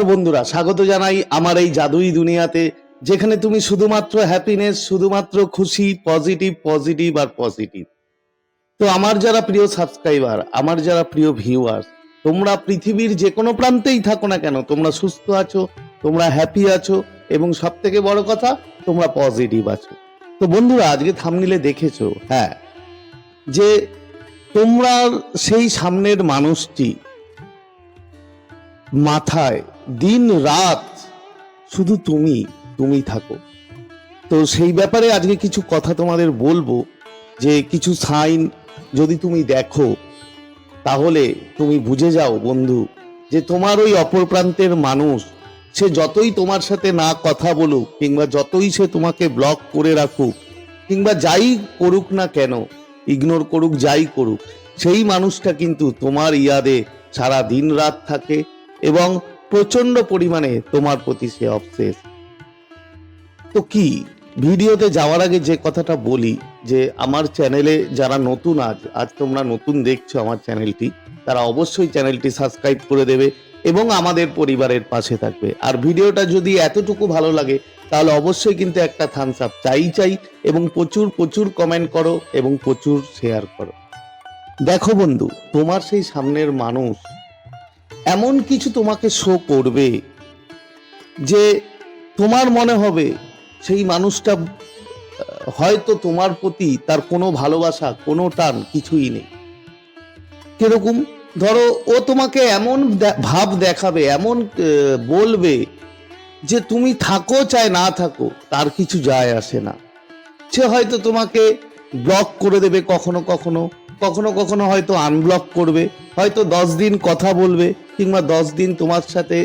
নমস্কার বন্ধুরা, স্বাগত জানাই আমার এই জাদুই দুনিয়াতে, যেখানে তুমি শুধুমাত্র হ্যাপিনেস শুধুমাত্র খুশি পজিটিভ পজিটিভ আর পজিটিভ তো আমার যারা প্রিয় সাবস্ক্রাইবার আমার যারা প্রিয় ভিউয়ার্স তোমরা পৃথিবীর যে কোনো প্রান্তেই থাকো না কেন, তোমরা সুস্থ আছো, তোমরা হ্যাপি আছো, এবং সব থেকে বড় কথা, তোমরা পজিটিভ আছো। তো বন্ধুরা, আজকে থামনিলে দেখেছ হ্যাঁ যে তোমরা সেই সামনের মানুষটি মাথায় দিন রাত শুধু তুমি তুমি থাকো। তো সেই ব্যাপারে আজকে কিছু কথা তোমাদের বলব যে কিছু সাইন যদি তুমি দেখো, তাহলে তুমি বুঝে যাও বন্ধু যে তোমার ওই অপর প্রান্তের মানুষ, সে যতই তোমার সাথে না কথা বলুক কিংবা যতই সে তোমাকে ব্লক করে রাখুক কিংবা যাই করুক না কেন ইগনোর করুক, যাই করুক, সেই মানুষটা কিন্তু তোমার ইয়াদে সারা দিন রাত থাকে এবং প্রচণ্ড পরিমাণে তোমার প্রতি সে অবসেস তো কি, ভিডিওতে যাওয়ার আগে যে কথাটা বলি, যে আমার চ্যানেলে যারা নতুন আজ আজ তোমরা নতুন দেখছ আমার চ্যানেলটি, তারা অবশ্যই চ্যানেলটি সাবস্ক্রাইব করে দেবে এবং আমাদের পরিবারের পাশে থাকবে। আর ভিডিওটা যদি এতটুকু ভালো লাগে, তাহলে অবশ্যই কিন্তু একটা থামস আপ চাই চাই এবং প্রচুর প্রচুর কমেন্ট করো এবং প্রচুর শেয়ার করো। দেখো বন্ধু, তোমার সেই সামনের মানুষ এমন কিছু তোমাকে শো করবে যে তোমার মনে হবে সেই মানুষটা হয়তো তোমার প্রতি তার কোনো ভালোবাসা, কোনো টান কিছুই নেই। কীরকম? ধরো, ও তোমাকে এমন ভাব দেখাবে, এমন বলবে যে তুমি থাকো চায় না থাকো, তার কিছু যায় আসে না। সে হয়তো তোমাকে ব্লক করে দেবে কখনো কখনো কখনো কখনো হয়তো আনব্লক করবে, হয়তো দশ দিন কথা বলবে কিংবা দশ দিন তোমার সাথে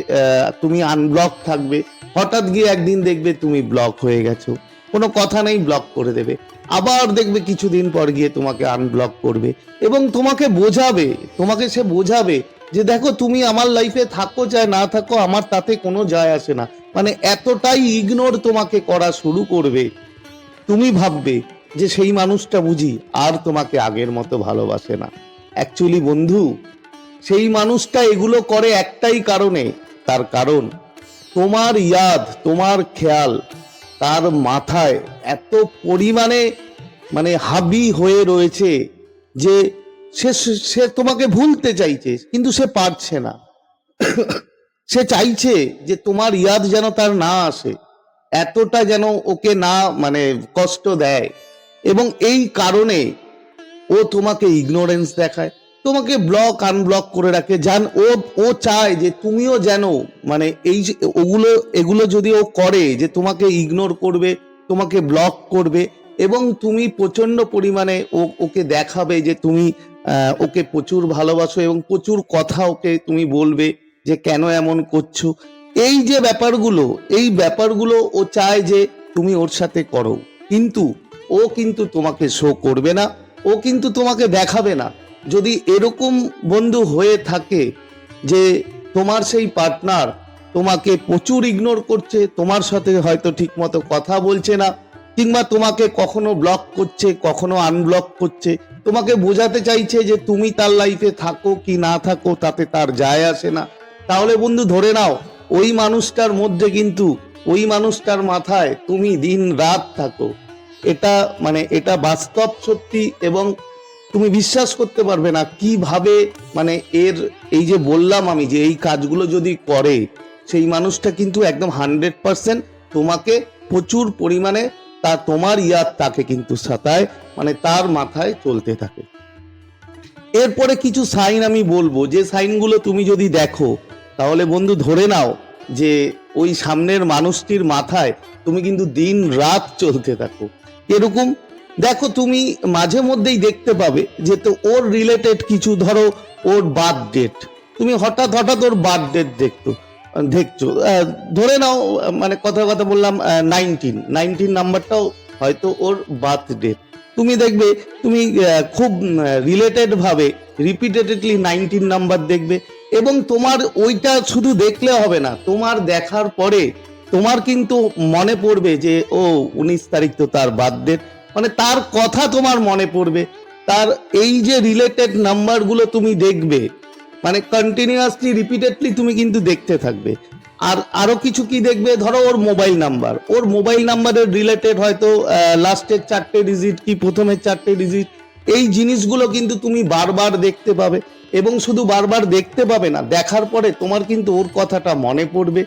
তুমি আনব্লক থাকবে, হঠাৎ গিয়ে একদিন দেখবে তুমি ব্লক হয়ে গেছো। কোনো কথা নেই ব্লক করে দেবে। আবার দেখবে কিছুদিন পর গিয়ে তোমাকে আনব্লক করবে এবং তোমাকে বোঝাবে, তোমাকে সে বোঝাবে যে দেখো তুমি আমার লাইফে থাকো চায়, না থাকো আমার তাতে কোনো যায় আসে না। মানে এতটাই ইগনোর তোমাকে করা শুরু করবে। তুমি ভাববে যে সেই মানুষটা বুঝি আর তোমাকে আগের মতো ভালোবাসে না। অ্যাকচুয়ালি বন্ধু সেই মানুষটা এগুলো করে একটাই কারণে। তার কারণ, তোমার ইয়াদ, তোমার খেয়াল, তার মাথায় এত পরিমাণে মানে হাবি হয়ে রয়েছে যে সে সে তোমাকে ভুলতে চাইছে, কিন্তু সে পারছে না। সে চাইছে যে তোমার ইয়াদ যেন তার না আসে, এতটা যেন ওকে না মানে কষ্ট দেয়। এবং এই কারণে ও তোমাকে ইগনোরেন্স দেখায়। তোমাকে ব্লক আনব্লক করে রাখে। যান ও ও চায় যে তুমিও যেন মানে এই যে ওগুলো, এগুলো যদি ও করে, যে তোমাকে ইগনোর করবে, তোমাকে ব্লক করবে, এবং তুমি প্রচণ্ড পরিমাণে ও, ওকে দেখাবে যে তুমি ওকে প্রচুর ভালোবাসো এবং প্রচুর কথা ওকে তুমি বলবে যে কেন এমন করছ। এই যে ব্যাপারগুলো, এই ব্যাপারগুলো ও চায় যে তুমি ওর সাথে করো। কিন্তু ও কিন্তু তোমাকে শো করবে না, ও কিন্তু তোমাকে দেখাবে না। যদি এরকম বন্ধু হয়ে থাকে যে তোমার সেই পার্টনার তোমাকে প্রচুর ইগনোর করছে, তোমার সাথে হয়তো ঠিকমতো কথা বলছে না, কিংবা তোমাকে কখনো ব্লক করছে, কখনো আনব্লক করছে, তোমাকে বোঝাতে চাইছে যে তুমি তার লাইফে থাকো কি না থাকো, তাতে তার যায় আসে না। তাহলে বন্ধু ধরে নাও, ওই মানুষটার মধ্যে কিন্তু, ওই মানুষটার মাথায় তুমি দিন রাত থাকো। এটা মানে এটা বাস্তব সত্যি এবং তুমি বিশ্বাস করতে পারবে না কীভাবে মানে এর এই যে বললাম আমি যে এই কাজগুলো যদি করে, সেই মানুষটা কিন্তু একদম হান্ড্রেড পার্সেন্ট তোমাকে প্রচুর পরিমাণে তা তোমার ইয়াদ তাকে কিন্তু সাতায় মানে তার মাথায় চলতে থাকে। এরপরে কিছু সাইন আমি বলব, যে সাইনগুলো তুমি যদি দেখো, তাহলে বন্ধু ধরে নাও যে ওই সামনের মানুষটির মাথায় তুমি কিন্তু দিন রাত চলতে থাকো। এরকম দেখো তুমি মাঝে মধ্যেই দেখতে পাবে যে তো ওর রিলেটেড কিছু ধরো, ওর বার্থ ডেট তুমি হঠাৎ হঠাৎ ওর বার্থ ডেট দেখতো, দেখছ। ধরে নাও মানে কথা কথা বললাম নাইনটিন নাইনটিন নাম্বারটাও হয়তো ওর বার্থ ডেট তুমি দেখবে, তুমি খুব রিলেটেড ভাবে রিপিটেডলি নাইনটিন নাম্বার দেখবে। এবং তোমার ওইটা শুধু দেখলে হবে না, তোমার দেখার পরে তোমার কিন্তু মনে পড়বে যে, ও উনিশ তারিখ তো তার বার্থডে মানে তার কথা তোমার মনে পড়বে। তার এই যে রিলেটেড নাম্বারগুলো তুমি দেখবে মানে কন্টিনিউয়াসলি রিপিটেডলি তুমি কিন্তু দেখতে থাকবে। আর আরও কিছু কি দেখবে? ধরো ওর মোবাইল নাম্বার ওর মোবাইল নাম্বারের রিলেটেড হয়তো লাস্টের চারটে ডিজিট কি প্রথমের চারটে ডিজিট এই জিনিসগুলো কিন্তু তুমি বারবার দেখতে পাবে এবং শুধু বারবার দেখতে পাবে না, দেখার পরে তোমার কিন্তু ওর কথাটা মনে পড়বে।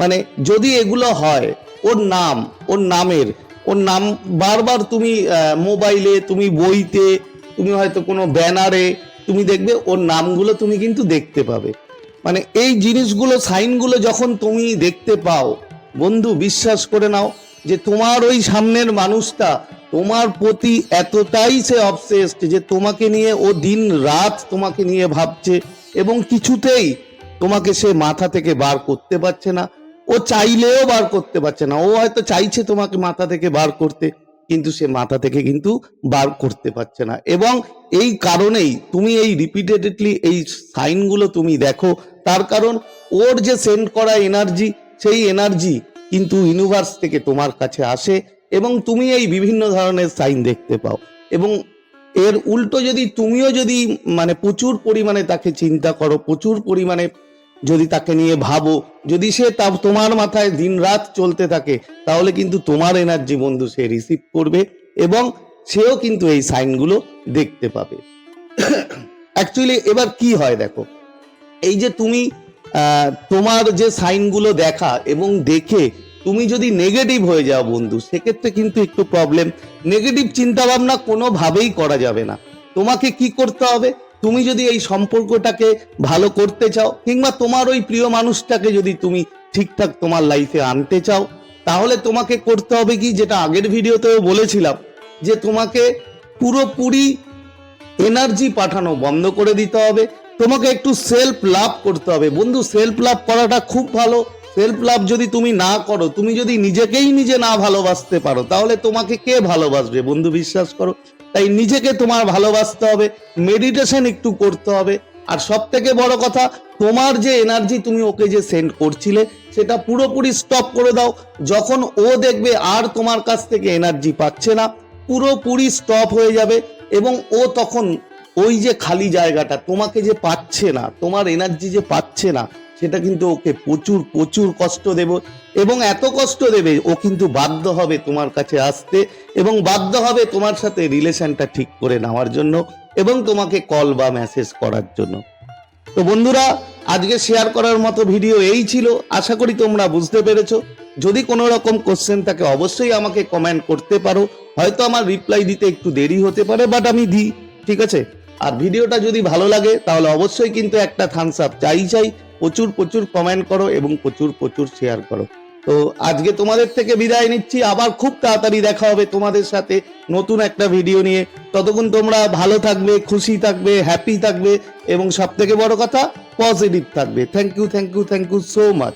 মানে যদি এগুলো হয়, ওর নাম, ওর নামের ওর নাম বারবার তুমি মোবাইলে, তুমি বইতে, তুমি হয়তো কোনো ব্যানারে, তুমি দেখবে ওর নামগুলো তুমি কিন্তু দেখতে পাবে। মানে এই জিনিসগুলো, সাইনগুলো যখন তুমি দেখতে পাও, বন্ধু বিশ্বাস করে নাও যে তোমার ওই সামনের মানুষটা, তোমার প্রতি এতটাই সে অবসেসড যে তোমাকে নিয়ে ও দিন রাত তোমাকে নিয়ে ভাবছে এবং কিছুতেই তোমাকে সে মাথা থেকে বার করতে পারছে না। ও চাইলেও বার করতে পারছে না। ও হয়তো চাইছে তোমাকে মাথা থেকে বার করতে, কিন্তু সে মাথা থেকে কিন্তু বার করতে পারছে না। এবং এই কারণেই তুমি এই রিপিটেডলি এই সাইনগুলো তুমি দেখো, তার কারণ ওর যে সেন্ড করা এনার্জি সেই এনার্জি কিন্তু ইউনিভার্স থেকে তোমার কাছে আসে এবং তুমি এই বিভিন্ন ধরনের সাইন দেখতে পাও। এবং এর উল্টো যদি তুমিও যদি মানে প্রচুর পরিমাণে তাকে চিন্তা করো, প্রচুর পরিমাণে যদি তাকে নিয়ে ভাবো, যদি সে তা তোমার মাথায় দিন রাত চলতে থাকে, তাহলে কিন্তু তোমার এনার্জি বন্ধু সে রিসিভ করবে এবং সেও কিন্তু এই সাইনগুলো দেখতে পাবে। অ্যাকচুয়ালি এবার কি হয় দেখো, এই যে তুমি তোমার যে সাইনগুলো দেখা এবং দেখে তুমি যদি নেগেটিভ হয়ে যাও বন্ধু, সেক্ষেত্রে কিন্তু একটু প্রবলেম নেগেটিভ চিন্তা ভাবনা কোনোভাবেই করা যাবে না। তোমাকে কি করতে হবে? তুমি যদি এই সম্পর্কটাকে ভালো করতে চাও, কিংবা তোমার ওই প্রিয় মানুষটাকে যদি তুমি ঠিকঠাক তোমার লাইফে আনতে চাও, তাহলে তোমাকে করতে হবে কি, যেটা আগের ভিডিওতেও বলেছিলাম, যে তোমাকে পুরোপুরি এনার্জি পাঠানো বন্ধ করে দিতে হবে। তোমাকে একটু সেলফ লাভ করতে হবে। বন্ধু সেলফ লাভ করাটা খুব ভালো। সেলফ লাভ যদি তুমি না করো, তুমি যদি নিজেকেই নিজে না ভালোবাসতে পারো, তাহলে তোমাকে কে ভালোবাসবে? বন্ধু, বিশ্বাস করো। তাই নিজেকে তোমার ভালোবাসতে হবে মেডিটেশন একটু করতে হবে। আর সব থেকে বড় কথা, তোমার যে এনার্জি তুমি ওকে যে সেন্ড করছিলে, সেটা পুরোপুরি স্টপ করে দাও। যখন ও দেখবে আর তোমার কাছ থেকে এনার্জি পাচ্ছে না, পুরোপুরি স্টপ হয়ে যাবে এবং ও তখন ওই যে খালি জায়গাটা, তোমাকে যে পাচ্ছে না, তোমার এনার্জি যে পাচ্ছে না সেটা কিন্তু ওকে প্রচুর প্রচুর কষ্ট দেব। এবং এত কষ্ট দেবে, ও কিন্তু বাধ্য হবে তোমার কাছে আসতে এবং বাধ্য হবে তোমার সাথে রিলেশনটা ঠিক করে নেওয়ার জন্য এবং তোমাকে কল বা মেসেজ করার জন্য। তো বন্ধুরা, আজকে শেয়ার করার মতো ভিডিও এই ছিল। আশা করি তোমরা বুঝতে পেরেছ। যদি কোনো রকম কোশ্চেন থাকে, অবশ্যই আমাকে কমেন্ট করতে পারো। হয়তো আমার রিপ্লাই দিতে একটু দেরি হতে পারে বাট আমি দিই, ঠিক আছে? আর ভিডিওটা যদি ভালো লাগে, তাহলে অবশ্যই কিন্তু একটা থামস আপ চাই চাই প্রচুর প্রচুর কমেন্ট করো এবং প্রচুর প্রচুর শেয়ার করো। তো আজকে তোমাদের থেকে বিদায় নিচ্ছি। আবার খুব তাড়াতাড়ি দেখা হবে তোমাদের সাথে নতুন একটা ভিডিও নিয়ে। ততক্ষণ তোমরা ভালো থাকবে, খুশি থাকবে হ্যাপি থাকবে এবং সব থেকে বড় কথা পজিটিভ থাকবে। Thank you thank you thank you so much